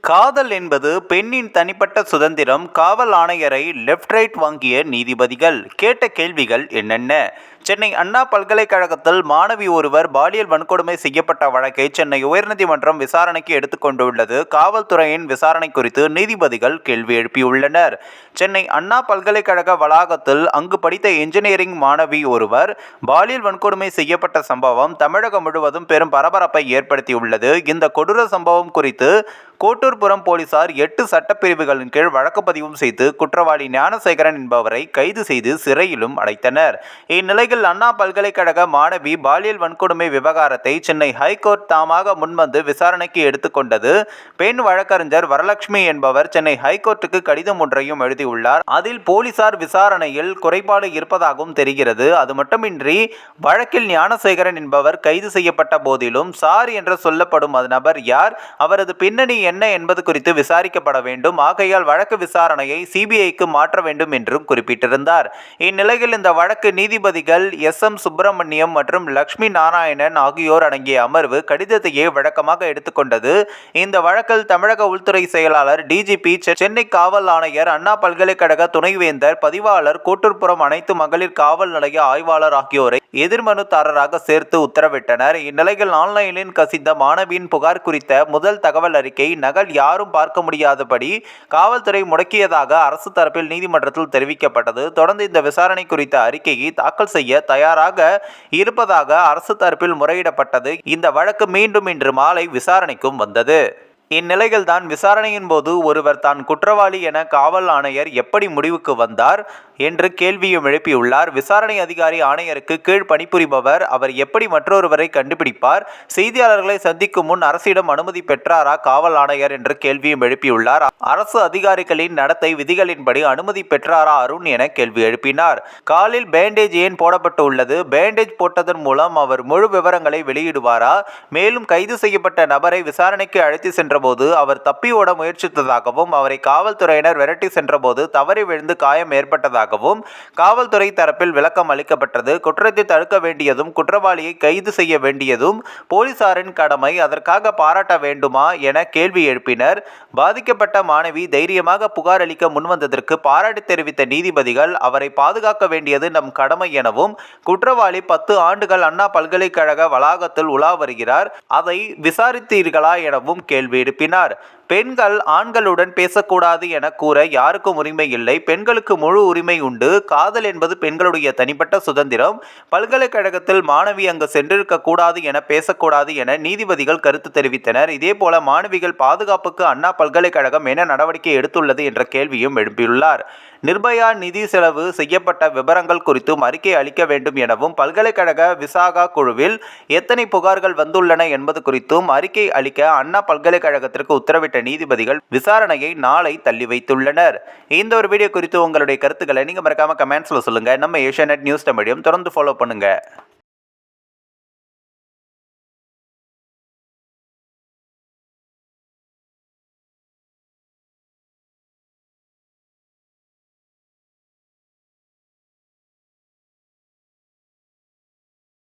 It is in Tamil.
காதல் என்பது பெண்ணின் தனிப்பட்ட சுதந்திரம். காவல் ஆணையரை லெஃப்ட் ரைட் வாங்கிய நீதிபதிகள். கேட்ட கேள்விகள் என்னென்ன? சென்னை அண்ணா பல்கலைக்கழகத்தில் மாணவி ஒருவர் பாலியல் வன்கொடுமை செய்யப்பட்ட வழக்கை சென்னை உயர்நீதிமன்றம் விசாரணைக்கு எடுத்துக்கொண்டுள்ளது காவல்துறையின் விசாரணை குறித்து நீதிபதிகள் கேள்வி எழுப்பியுள்ளனர். சென்னை அண்ணா பல்கலைக்கழக வளாகத்தில் அங்கு படித்த இன்ஜினியரிங் மாணவி ஒருவர் பாலியல் வன்கொடுமை செய்யப்பட்ட சம்பவம் தமிழகம் முழுவதும் பெரும் பரபரப்பை ஏற்படுத்தியுள்ளது. இந்த கொடூர சம்பவம் குறித்து கோட்டூர்புரம் போலீசார் எட்டு சட்டப்பிரிவுகளின் கீழ் வழக்கு பதிவும் செய்து குற்றவாளி ஞானசேகரன் என்பவரை கைது செய்து சிறையிலும் அடைத்தனர். இந்நிலையில் அண்ணா பல்கலைக்கழக மாணவி பாலியல் வன்கொடுமை விவகாரத்தை சென்னை ஹைகோர்ட் தாமாக முன்வந்து விசாரணைக்கு எடுத்துக்கொண்டது பெண் வழக்கறிஞர் வரலட்சுமி என்பவர் சென்னை ஹைகோர்ட்டுக்கு கடிதம் ஒன்றையும் எழுதியுள்ளார். அதில் போலீசார் விசாரணையில் குறைபாடு இருப்பதாகவும் தெரிகிறது. அது மட்டுமின்றி வழக்கில் ஞானசேகரன் என்பவர் கைது செய்யப்பட்ட போதிலும் சார் என்று சொல்லப்படும் அது நபர் யார் அவரது பின்னணி என்ன என்பது குறித்து விசாரிக்கப்பட வேண்டும். ஆகையால் வழக்கு விசாரணையை சிபிஐக்கு மாற்ற வேண்டும் என்றும் குறிப்பிட்டிருந்தார். இந்நிலையில் இந்த வழக்கு நீதிபதிகள் எஸ். எம். சுப்பிரமணியம் மற்றும் லக்ஷ்மி நாராயணன் ஆகியோர் அடங்கிய அமர்வு கடிதத்தையே வழக்கமாக எடுத்துக்கொண்டது இந்த வழக்கில் தமிழக உள்துறை செயலாளர் டிஜிபி சென்னை காவல் ஆணையர் அண்ணா பல்கலைக்கழக துணைவேந்தர் பதிவாளர் கூட்டுப்புறம் அனைத்து மகளிர் காவல் நிலைய ஆய்வாளர் ஆகியோரை எதிர்மனுதாரராக சேர்த்து உத்தரவிட்டனர். இந்நிலையில் ஆன்லைனில் கசிந்த மாணவியின் புகார் குறித்த முதல் தகவல் அறிக்கை நகல் யாரும் பார்க்க முடியாதபடி காவல்துறை முடக்கியதாக அரசு தரப்பில் நீதிமன்றத்தில் தெரிவிக்கப்பட்டது. தொடர்ந்து இந்த விசாரணை குறித்த அறிக்கையை தாக்கல் செய்ய தயாராக இருப்பதாக அரசு தரப்பில் முறையிடப்பட்டது. இந்த வழக்கு மீண்டும் இன்று மாலை விசாரணைக்கும் வந்தது. இந்நிலையில்தான் விசாரணையின் போது ஒருவர் தான் குற்றவாளி என காவல் ஆணையர் எப்படி முடிவுக்கு வந்தார்? என்று கேள்வியும் எழுப்பியுள்ளார். விசாரணை அதிகாரி ஆணையருக்கு கீழ் பணிபுரிபவர் அவர் எப்படி மற்றொருவரை கண்டுபிடிப்பார்? செய்தியாளர்களை சந்திக்கும் முன் அரசிடம் அனுமதி பெற்றாரா காவல் ஆணையர் என்று கேள்வியும் எழுப்பியுள்ளார். அரசு அதிகாரிகளின் நடத்தை விதிகளின்படி அனுமதி பெற்றாரா அருண் என கேள்வி எழுப்பினார். காலில் பேண்டேஜ் ஏன் போடப்பட்டு உள்ளது பேண்டேஜ் போட்டதன் மூலம் அவர் முழு விவரங்களை வெளியிடுவாரா? மேலும் கைது செய்யப்பட்ட நபரை விசாரணைக்கு அழைத்து சென்றபோது அவர் தப்பி ஓட முயற்சித்ததாகவும் அவரை காவல்துறையினர் விரட்டி சென்றபோது தவறி விழுந்து காயம் ஏற்பட்டதாக வருவதாகவும் காவல்துறை தரப்பில் விளக்கம் அளிக்கப்பட்டது. குற்றத்தை தடுக்க வேண்டியதும் குற்றவாளியை கைது செய்ய வேண்டியதும் போலீசாரின் கடமை அதற்காக பாராட்ட வேண்டுமா என கேள்வி எழுப்பினர். பாதிக்கப்பட்ட மாணவி தைரியமாக புகார் அளிக்க முன்வந்ததற்கு பாராட்டு தெரிவித்த நீதிபதிகள் அவரை பாதுகாக்க வேண்டியது நம் கடமை எனவும் குற்றவாளி பத்து ஆண்டுகள் அண்ணா பல்கலைக்கழக வளாகத்தில் உலா வருகிறார். அதை விசாரித்தீர்களா எனவும் கேள்வி எழுப்பினார். பெண்கள் ஆண்களுடன் பேசக்கூடாது என கூற யாருக்கும் உரிமை இல்லை. பெண்களுக்கு முழு உரிமை உண்டு. காதல் என்பது பெண்களுடைய தனிப்பட்ட சுதந்திரம். பல்கலைக்கழகத்தில் மாணவி அங்கு சென்றிருக்க கூடாது என பேசக்கூடாது என நீதிபதிகள் கருத்து தெரிவித்தனர். இதேபோல மாணவிகள் பாதுகாப்புக்கு அண்ணா பல்கலைக்கழகம் என்ன நடவடிக்கை எடுத்துள்ளது என்ற கேள்வியும் எழுப்பியுள்ளார் நிர்பயா நிதி செலவு செய்யப்பட்ட விவரங்கள் குறித்தும் அறிக்கை அளிக்க வேண்டும் எனவும் பல்கலைக்கழக விசாகா குழுவில் எத்தனை புகார்கள் வந்துள்ளன என்பது குறித்தும் அறிக்கை அளிக்க அண்ணா பல்கலைக்கழகத்திற்கு உத்தரவிட்ட நீதிபதிகள் விசாரணையை நாளை தள்ளி வைத்துள்ளனர். இந்த ஒரு வீடியோ குறித்து உங்களுடைய கருத்துக்களை நீங்கள் மறக்காம கமெண்ட்ஸில் சொல்லுங்கள் நம்ம ஏஷியா நியூஸ் தமிழையும் தொடர்ந்து ஃபாலோ பண்ணுங்கள்